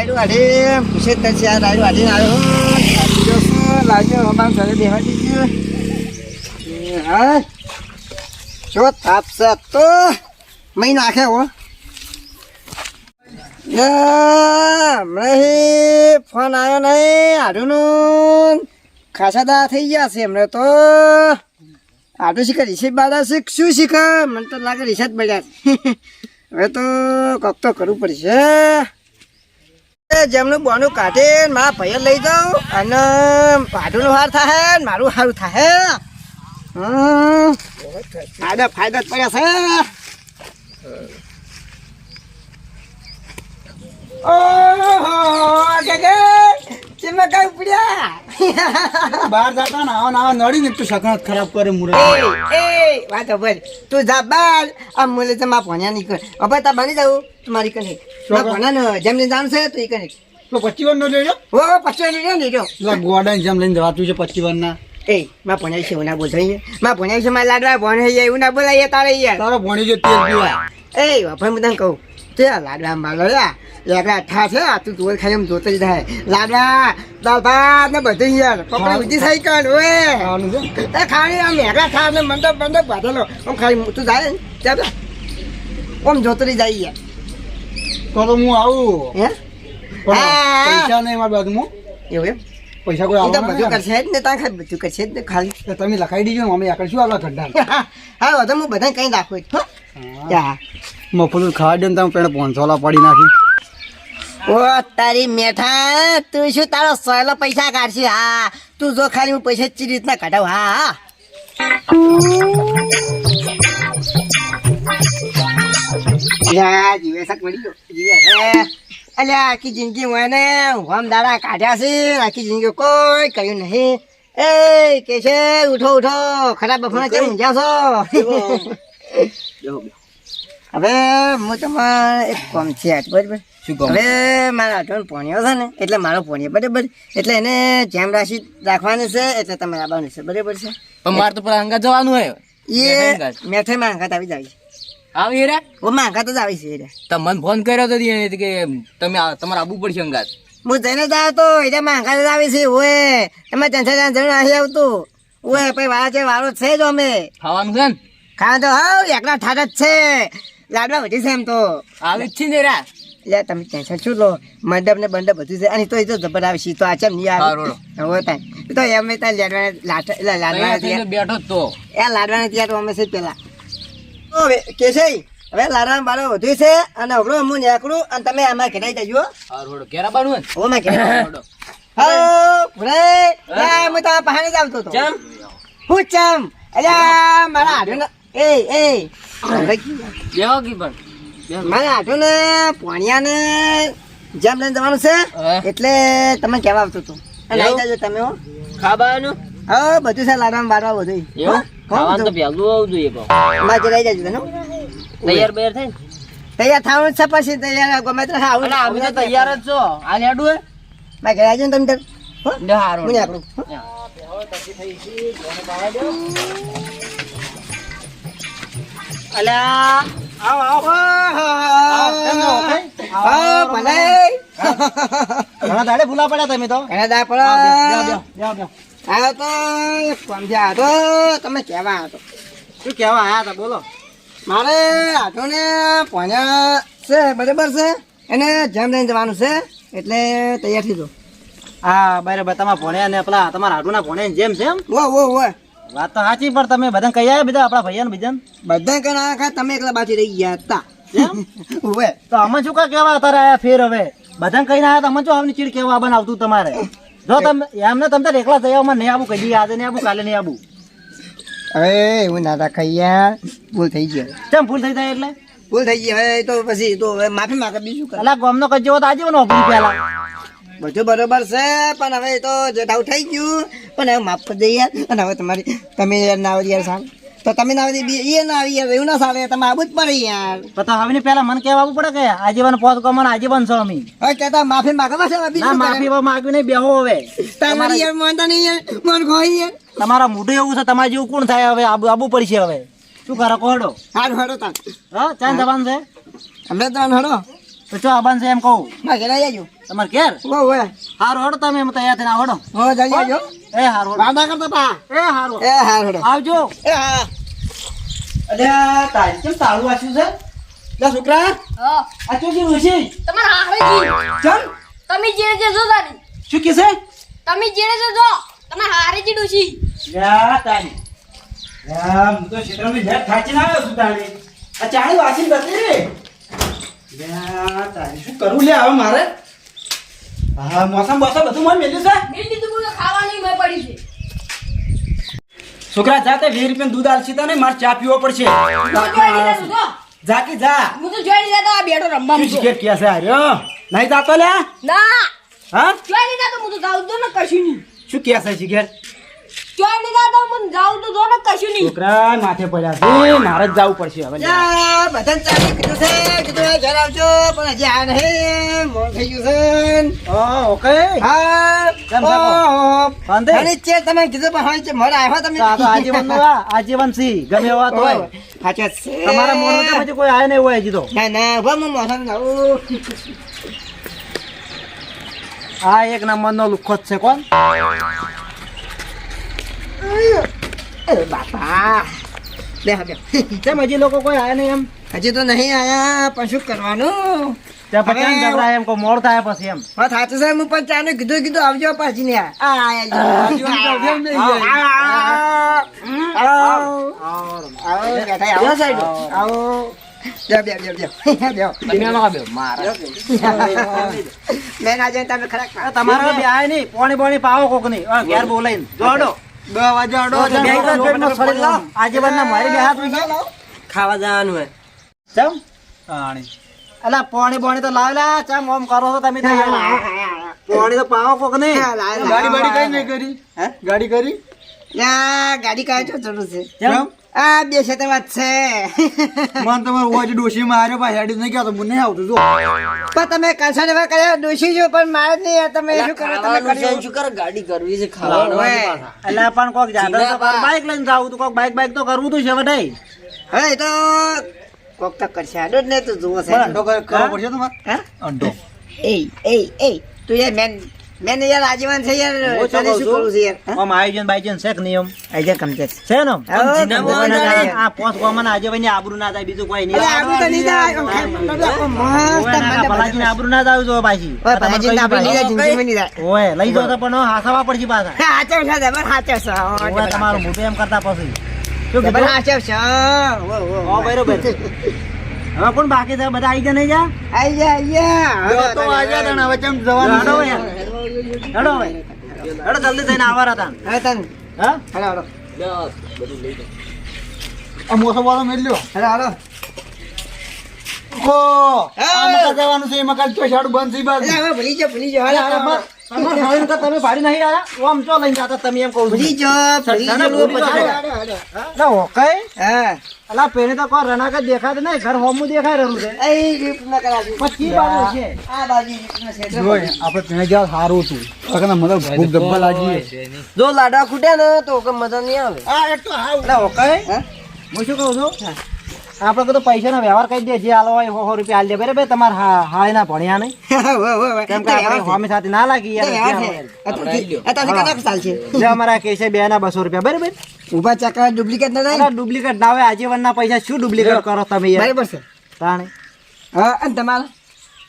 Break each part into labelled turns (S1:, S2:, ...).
S1: રાયડું વાઢે પૂછે જ છે આ રાયડું વાઢીને આવ્યો. લાગ્યો હમામ ઘરે બેહવા દીધું હા. જો તાપ છે આજ તો મહી નાખે હો. હમણાં ફોન આવ્યો નહીં, આડુનું ખાસા દા થઈ ગયા છે હમણાં તો. આડું શીખે રિસેટ બાદા શીખ, શું શીખે? મને તો લાગે રિસેટ બળ્યા છે. હવે તો કોક તો કરવું પડશે. જેમનું બોનું કાઢે મારા ભાઈ લઈ જાઉં અને ભાડુંનું હાર થાય મારું સારું થાય. ફાયદા ફાયદા જ પડ્યા છે. ઓહો કે? ચીમા કઈ ઉપડ્યા?
S2: બહાર જતા ને આવા આવા નડી ને તું સકરાત ખરાબ કરે મુરે
S1: એ વાતો તું જા આ મુલે તો માં ભણ્યા નહીં કર. હવે તા બની જાઉં. તું મારી કને. માં ભણ્યા ને જેમને જાણ છે તો એ કને.
S2: તો પચી વાર નો જોયો
S1: ઓ પછી લઈ ને જો
S2: પેલા ગોડા જેમ લઈને જવાતું છે પચી વાર ના.
S1: એ માં ભણ્યા છે એવું ના બોલમાં ભણ્યા છે માં લાડવા ભણે એવું ના બોલાય તારે યાર
S2: તારો ભણી જો તેલ પીવા.
S1: એ વાપર હું તને કહું. તે આ લાડવા માલો યા લેકડા અઠા છે આ તું તું ખાલી એમ જોતો જ થાય લાડવા દાળ ભાત ને બધું યાર પકડી ઉધી થઈ કર ઓએ એ ખાલી આમ મેઘા ખા ને મંડપ મંડપ બાંધેલો આમ ખાલી તું જાય ત્યાં આમ જોતો રહી જાય યાર
S2: તો હું આવું
S1: હા.
S2: પૈસા નહીં મારા બાજુમાં
S1: એવું એમ
S2: પૈસા કોઈ આવતા
S1: બધું. કરશે જ ને તાર ખાલી બધું કરશે જ ને ખાલી.
S2: તમે લખાઈ દીજો અમે આગળ શું આગળ ગઢા
S1: હા હવે હું બધા કઈ નાખું છું
S2: મફલું ખાવા દે ને તમે પેણે પોંચોલા પાડી નાખી.
S1: ઓ તારી મેઠા તું શું તારો સહેલો પૈસા કાઢશે? હા તું જો ખાલી હું પૈસા ચી રીતના કાઢાવ. હા હા. જીવે શક મળી ગયો. જીવે હે. અલ્યા આખી જિંદગી મને હોમ દાડા કાઢ્યા છે. આખી જિંદગી કોઈ કર્યું નહીં. એ કે છે ઉઠો ઉઠો. ખરાબ બફાના કેમ ઊંઘ્યા છો? હવે હું તમારે એક કોમ છે બરાબર? હવે મારા આઠવણ પોણિયો છે ને એટલે મારો પોણિયો બરાબર? એટલે એને જેમ રાશિ રાખવાની છે એટલે તમે આવવાનું છે બરાબર છે?
S3: પણ મારે તો પેલા અંગા જવાનું હોય.
S1: એ મેઠે અંગાત આવી જાય
S3: આવી રે?
S1: ઓ માંગા તો જ આવી છે રે.
S3: તમને ફોન કર્યો તો દીને કે તમે તમારે આવવું પડશે અંગાત.
S1: હું જઈને જ આવ્યો તો એટલે માંગા જ આવી છે ઓએ. એમાં ચાંચા ચાંચા જણ આવી આવતું. ઓએ પછી વાળા છે વાળો છે જ અમે.
S3: ખાવાનું છે ને?
S1: ખાવા તો હાવ એકલા ઠાઠ જ છે. લાડવા વધી છે એમ તો.
S3: આવી જ છે ને રા?
S1: એટલે તમે ટેન્શન શું લો. મંડપ ને બંડપ બધું છે. અને તો એ તો જબર આવે છે તો. આ ચમ નહીં આવે? હવે તાન તો એમ તાર
S3: લાડવા
S1: તૈયાર
S3: બેઠો તો.
S1: એ લાડવા ત્યાં તો અમે છે પેલા. તો કે છે હવે લાડવા બારો વધુ છે અને હવડો હું નીકળું અને તમે આમાં ઘેરાઈ જજો
S3: હા. રોડો બાનું
S1: માં ઘેરાઈ
S3: રોડો
S1: ભૂરે હું તો પહાણે જ આવતો હતો.
S3: ચમ?
S1: હું ચમ? અલ્યા મારા હાડું ને એ એ.
S3: બેહો કી પણ.
S1: મારા હાડું ને પોણિયા ને જેમ લઈને જવાનું છે એટલે તમે કહેવા આવતો હતો. અને આવી જજો તમે હો.
S3: ખાવાનું
S1: હા બધું છે લાડવા બાડવા બધું
S3: એવું? ખાવાનું તો પહેલું આવવું જોઈએ પણ.
S1: માજે જઈ જજો તને
S3: તૈયાર બૈયાર થઈ
S1: તૈયાર થવાનું છે પછી તૈયાર ગમે તે આવું
S3: અલા અમે તો તૈયાર જ છો. આ લેડું હે.
S1: માં ઘરે આવજો ને તમે. હો?
S3: લે હારો.
S1: મને આપણું
S3: અલ્યા આવો આવો.
S2: આવો,
S1: ભલે.
S2: ઘણા દાડે ભૂલા પડ્યા તમે તો.
S1: ઘણા દાડે પડો. આવ્યો તો સમજ્યા તો તમે કહેવા હતો
S2: શું કહેવા આયા હતા બોલો.
S1: મારે આટો ને પોણ્યા છે બરાબર છે? એને જેમ લઈને જવાનું છે એટલે તૈયાર થઈ જાઓ.
S2: હા બરાબર તમારા ભણ્યા ને પેલા તમારા આટુના ભણ્યા જેમ છે એમ?
S1: ઓ ઓ ઓ
S2: વાત તો સાચી પણ તમે બધા કઈ આવ્યા બધા આપણા ભૈયા ને બીજા
S1: બધા કઈ ના ખા તમે એકલા બાકી રહી ગયા હતા.
S2: તો અમે શું કા કેવા અત્યારે આયા ફેર હવે? બધા કહીને આવ્યા તો અમે શું આવની ચીડ કેવા બનાવતું તમારે? જો તમે એમને તમને એકલા જઈ આવો નહીં આવું કદી આજે નહીં આવું કાલે નહીં આવું.
S1: અરે એવું ના રાખાય યાર ભૂલ થઈ ગયો
S2: કેમ ભૂલ થઈ જાય એટલે?
S1: ભૂલ થઈ ગઈ હવે તો પછી તો હવે માફી માંગે બીજું કરે.
S2: અલા ગામનો કજ્જો તો આજે નોકરી પેલા
S1: બધું બરોબર છે પણ હવે તો જે થઈ ગયું. પણ હવે માફ કરી દઈએ. યાર અને હવે તમારી તમે યાર ના યાર સાહેબ તો તમે ના આવી એ ના આવી યાર એવું ના ચાલે તમે આવું જ પડે યાર.
S2: તો તો હવે પેલા મને કહેવા આવવું પડે કે આજીવન પોત કમણ આજીવન છો અમે
S1: હવે કેતા માફી માગવા છે
S2: ના માફી માગવી નહીં બેહો હવે.
S1: તમારી યાર માનતા નહીં યાર મન ખોઈ યાર.
S2: તમારા મોઢું એવું છે તમારે જેવું કોણ થાય હવે? આબુ આબુ પડશે હવે. શું કરો કોડો
S1: હારું હડો તાર
S2: હા ચાંદ દબાન છે?
S1: અમે તો હડો
S2: તો ચો આબાન છે એમ કહું.
S1: ના ઘેર આવી જાજો.
S2: તમારે ઘેર?
S1: ઓ ઓય
S2: હારું હડો તમે મત તૈયાર ના હડો.
S1: હો જઈ આવજો
S2: એ હારું હડો.
S1: કરતા પા.
S2: એ હારું.
S1: એ હા હેડો.
S2: આવજો.
S1: એ હા.
S2: અલ્યા તારી કેમ તાળું વાંચ્યું છે? લે છોકરા
S4: હા.
S2: આ શું કીધું છે
S4: તમારા હારેજી
S2: ચલ
S4: તમે જેને જે જો તારી
S2: શું કે છે?
S4: તમે જેને જે જો તમારા હારેજી ડોશી
S2: લ્યા તારી. લ્યા હું તો ક્ષેત્રમાં ઝેર થાચીને આવ્યો છું તારી. આ ચાળી વાસી રે લ્યા તારી. શું કરવું લે હવે મારે. હા મોસમ બોસમ બધું મને મેલ્યું છે.
S4: મેં કીધું ખાવાની મેં પડી છે.
S2: છોકરા જાતે વીસ રૂપિયા દૂધ આલશી તને મારે ચા પીવો પડશે.
S4: તો તું તો.
S2: જા કે જા.
S4: હું તો જોઈ લીધા તો આ બેઠો રમવા મૂકો.
S2: ક્યાં છે આર્યો નહીં જાતો લે?
S4: ના.
S2: હા?
S4: જોઈ લીધા તો હું તો જાઉં તો ને કશું નહીં.
S2: શું ક્યાં છે
S4: જોઈ લીધા તો હું જાઉં તો જો ને કશું નહીં.
S2: છોકરા માથે પડ્યા છે. મારે જ જવું પડશે હવે.
S1: યા બધાને કીધું છે કીધું એ ઘેર આવજો. પણ હજી આ નહીં. મોડું થઈ ગયું છે.
S2: ઓકે.
S1: હા.
S2: કેમ છે? કો?
S1: ઓહો.
S2: વાંધે?
S1: ઘણી જ તમે કીધું પણ છે. મોડા આવ્યા તમે.
S2: આજીવન આજીવન સી. ગમે વાત હોય.
S1: સાચો છે.
S2: તમારા મોનો તો પછી કોઈ આય નહીં હોય હજી તો.
S1: ના ના હવે હું મોસમ જાઉં.
S2: આ એક નંબર નો લુખો જ છે કોણ?
S1: બાપા. લે હવે.
S2: કેમ હજી લોકો કોઈ આય નહીં એમ?
S1: હજી તો નહીં પણ શું કરવાનું?
S2: ત્યાં જબરા એમ મોડ થાય પછી એમ.
S1: હા હું પણ ચાનું કીધું કીધું આવજો પાછી ને. આવો, આવો,
S2: તમારે પોણી પોણી પાવો કોક નહીં ઘેર બોલાઈ જોડો. ના
S1: ખાવા જવાનું હોય.
S2: ચમ? અલા પોણી બોણી તો લાવેલા. ચમ ઓમ કરો છો તમે પાણી પોણી તો પાવો કોક નહીં.
S1: ગાડી બાડી કઈ નહીં
S2: કરી?
S1: હે?
S2: ગાડી કરી?
S1: ના ગાડી કાંઈ તો જરૂર છે.
S2: કેમ
S1: આ બે છે વાત છે.
S2: મન તમારો વાજ ડોશી માર્યો ભાઈ હેડી નહીં ગયો તો મને આવતું જો.
S1: પણ તમે કસા ને કર્યા ડોશી છો પણ મારે નહીં તમે શું કરો તમે કર્યું.
S3: શું કરે? ગાડી કરવી છે
S1: ખાવાનું
S2: એટલે પણ કોક જાદર તો કર બાઈક લઈને જાવું તો કોક બાઈક બાઈક તો કરવું તો છે વડાઈ
S1: હે તો કોક તો કરશે આડો ને તો જુઓ છે
S2: કરવો પડશે તમારે?
S1: હે?
S2: અંડો.
S1: એ એ એ તું એ મેન મેન યાર આજીવન છે યાર તને શું કરું છે? યાર
S2: ઓમ આયોજન બાયોજન છે કે નિયમ?
S1: આઈ કમતે
S2: છે ને?
S1: આવો,
S2: ના. આ પોસ કોમન ના આજે ભાઈ આબરૂ ના થાય બીજું કોઈ નહીં.
S1: આબરૂ તો નહીં આમ મસ્ત
S2: ના,
S1: મને
S2: આબરૂ ના થાય જો પાછી. તમારે
S1: ભલાજીને આપણે
S2: કઈ
S1: નહીં જાય.
S2: ઓય લઈ જો તો પણ હાસાવા પડશે પાછા.
S1: હા, હાચવ છે જબર હાચવ છે
S2: ઓય, તમારું
S1: હાચવ
S2: એમ કરતા પછી. શું
S1: કે
S2: કીધું?
S1: છે વો.
S2: બરોબર. હવે કોણ બાકી છે? બધા આવી ગયા નહીં જા?
S1: આઈ જા, આઈ જા. હવે
S2: તો આજે હવે કેમ જવાનું હેડો હવે. હેડો હેડો જલ્દી થઈને આવવાના હતા
S1: હવે તને
S2: હા?
S1: હાલો, હાલો.
S2: આ મોસો વાળો મેલ્યો
S1: હાલો, હાલો.
S2: કો
S1: આ
S2: મકા જવાનું છે એમાં કાલ શાડું બંધ થઈ બાજુ.
S1: ભૂલી જાઓ, ભૂલી. હાલો, હાલો,
S2: તો તમે ભાડી નહીં આવ્યા ઓમ ચો લઈને જાતા તમે એમ કહું છું.
S1: ભૂલી
S2: ના, ઓકે
S1: હા.
S2: અલા પેને તો કોઈ રણાક જ દેખાતું નહીં. ઘર હોમું દેખાઈ રહ્યું છે.
S1: એ.
S2: પછી બાજુ છે.
S1: આ બાજુ રીતના છે.
S2: આપણે ત્યાં જ્યાં સારું હતું મતલબ ભૂખ ડબ્બા લાગી
S1: જો લાડા ખૂટ્યા ને તો કે મજા નહીં આવે.
S2: આ એક તો હાવ. ઓકે
S1: હું?
S2: શું કહું છું? આપણે પૈસા નો વ્યવહાર કરી દે જે આલો હોય સો રૂપિયા હાલ દે. બરાબર તમારે હાળે ના ભણ્યા નહીં.
S1: હો, હો, હો.
S2: કેમ કે આપણે સ્વામી સાથે ના લાગી યાર
S1: તો તો
S2: અમારા કેસે બે ના બસો રૂપિયા બરાબર?
S1: ઊભા ચક્કર ડુપ્લિકેટ ના થાય
S2: ડુપ્લિકેટ ના હોય આજીવન ના પૈસા શું ડુપ્લિકેટ કરો તમે
S1: બરાબર છે.
S2: તાણે.
S1: હા અને તમારે?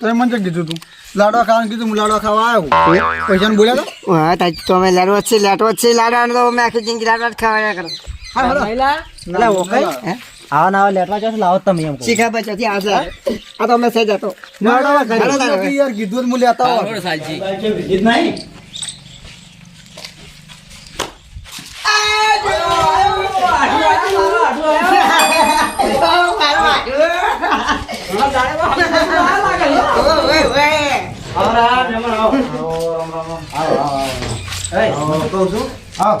S5: તમે મને કીધું તું? લાડવા ખાવાનું કીધું હું લાડવા ખાવા આવ્યો પૈસા બોલ્યા તો?
S1: હા તાજ તો અમે લાડવો છે લાડવો છે લાડવા તો અમે આખી જિંદગી લાડવા જ ખાવાના કરો. હા હલો.
S2: ઓકે
S1: હે?
S2: આવા ના લેટવા જશો લાવો તમે એમ
S1: શીખા બચોથી આવશે આ તો સહી જતો
S5: લાડવા
S1: ઘરે
S5: ખાઈ
S1: લાડવા.
S5: લીધું યાર કીધું જ આવ આવ આવ
S3: રોડ સાલજી
S2: નહીં
S6: હા.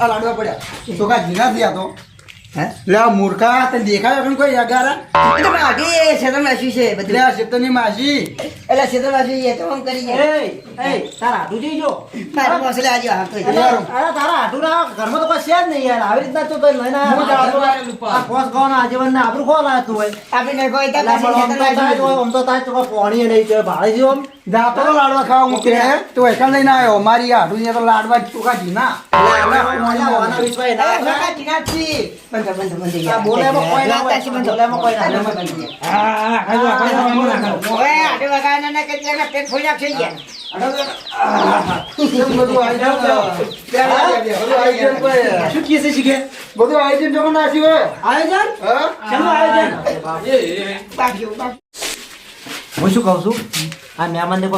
S2: આ
S5: લાડવા પડ્યા. તો કા જીના થયા તો? લે મૂર્ખા તને દેખાયો પણ કોઈ અગારા?
S1: તો માગી શેતર માસી છે બધી.
S5: લે ની માસી.
S1: એટલે શેતર માસી એ તો આમ કરી
S2: એ એ તારા હાટુ જઈ જો.
S1: મારા પાસે લે આજો હાટુ
S2: અરે તારા હાટુ ના ઘરમાં તો કોઈ જ નહીં યાર. આવી રીતના તો તો લઈને
S5: હું
S2: જાતો આ કોસ કોણ આજીવન ને આપણું કોણ આતું હોય.
S1: આપણે નહીં કોઈ તા
S2: શેતર માસી આમ તો તાર તો પોણી નહીં છે ભાડે જો આમ
S5: દાપરો લાડવા ખાવા કે તું એકલ લઈને આવ્યો? મારી હાટુ ને તો લાડવા ચોખા જીના
S2: લાડવા જીના જીના આગળ બંધ બંધ ગયા. બોલેમાં કોઈ ના હોય. બોલેમાં કોઈ ના હોય.
S6: હા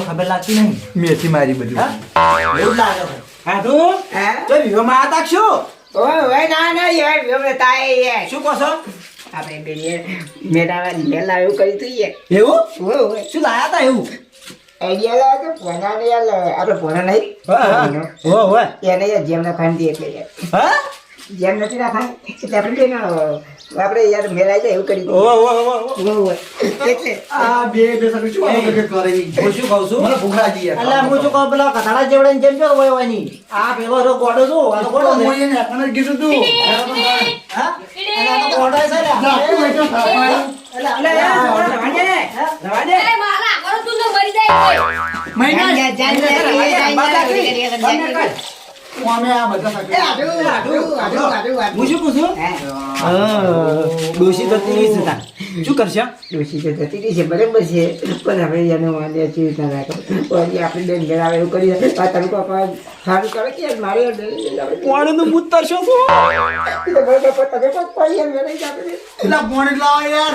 S2: ખબર લાગતી નહીં?
S5: મેથી મારી બધું
S2: એવું લાગે
S6: હા તો? વિવાહમાં આ તાકશું? ઓય ના તાય શું કહો છો? આપણે બેન એવું કરી તું યાર. શું લાયા તા એવું? આઈડિયા લાવ્યો તો ભણા ને યાર નહીં.
S1: એને જેમને ખાંડી એટલે યાર.
S6: હા?
S1: જેમ નથી રાખવાની એટલે આપણે આપણે યાર મેલાઈ જાય એવું કરી
S6: હો હો હો હો
S1: દઈએ. એટલે
S5: આ બે બે સાથે શું આવું કે કરે?
S6: હું શું કહું છું?
S5: મને ભૂખ લાગી યાર
S2: એટલે હું શું કહું? પેલા કથાડા જેવડે જેમ જો હોય હોયની આ પેલો રો ગોડો છું આ ગોડો
S5: હું એને આપણે કીધું તું.
S2: હા? અને આ તો ગોડો છે ને. એટલે
S6: અલે યાર રવા દે રવા દે
S4: અરે મારા આગળ તું તો મરી જાય
S6: મહિના
S1: જાય, જાય, જાય, જાય,
S6: શું કરશે
S1: ડોસી તો પણ આપણે બેન ઘેર આવે એવું કરી તારું પાપા સારું કરે કે મારે
S6: કોણનું મૂત
S5: યાર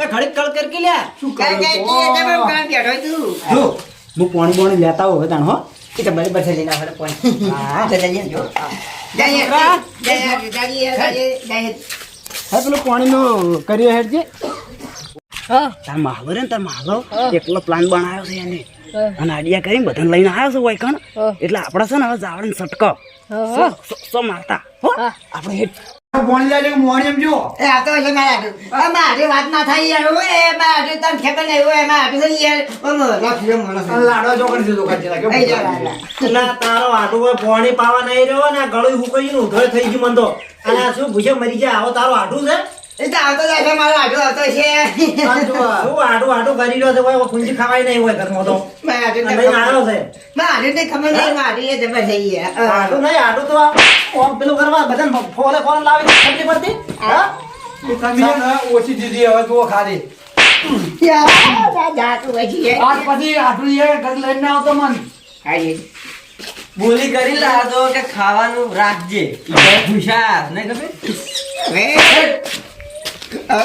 S1: એ
S6: ઘડીક કળ કર કે લ્યા
S5: શું
S1: કાંઈ, કાંઈ, તું? એ તમે કામ બેઠો તું.
S6: જો હું. પાણી પાણી લેતા હવે તાણ હો.
S1: એ તો બરાબર લઈને આવડે પણ.
S6: હા.
S1: જઈએ જો. જઈએ, જઈએ, જઈએ, જઈએ, જઈએ.
S6: હા પેલું પાણીનું કરીએ હેડ છે તાર માલો ને તાર માલો એકલો પ્લાન બનાવ્યો છે એને. અને આડિયા કરીને બધાને લઈને આવ્યો છે હોય કણ એટલે આપણે છે ને હવે જાવડે સટકો. સો- મારતા. હો. આપણે હેડ.
S1: વાત ના થાય યાર ઓએ મારે તમ ખેતર નહીં ઓએ મારે લાડો જોકર દીધો
S2: કાચે તારો આટુ પાણી પાવા નહીં રહ્યો ને ગળું હુકાઈ નું ઉધળ થઈ ગયું મન તો અને શું ભૂસે મરી જાય આવો તારો આટુ છે?
S1: એ આવતો જશે મારો
S2: આટો કરી રહ્યો છે? તો.
S5: ઓછી દીધી હવે જુઓ ખાલી.
S3: બોલી કરી લાદો કે ખાવાનું રાખજે. ભૂષા ને ખબર?
S1: હવે, અ,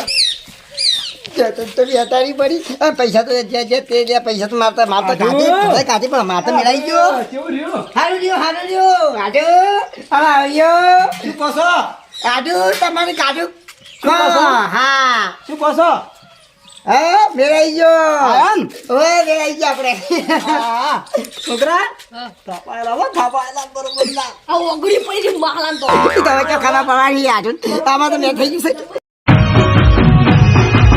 S1: જો તો તો બી હતારી પડી પૈસા તો જે જે તે જે પૈસા તો મારતા મારતા કાઢી કાઢી પણ મારતા મેળાઈ ગયો. હારું રહ્યો હારું રહ્યો. આડુ હવે આવ્યો
S6: શું કહો
S1: તમારે કાઢુ હા
S6: શું કહો
S1: હા મેળાઈ ગયો. ઓય મેળાઈ ગયો આપણે.
S6: હા. છોકરા. થાપાયેલા હો, થાપાયેલા બરોબર ના.
S4: આ ઓગળી પડી છે તો.
S1: તમે તો પડવાની આડુ? આમાં તો મેં થઈ ગયું છે.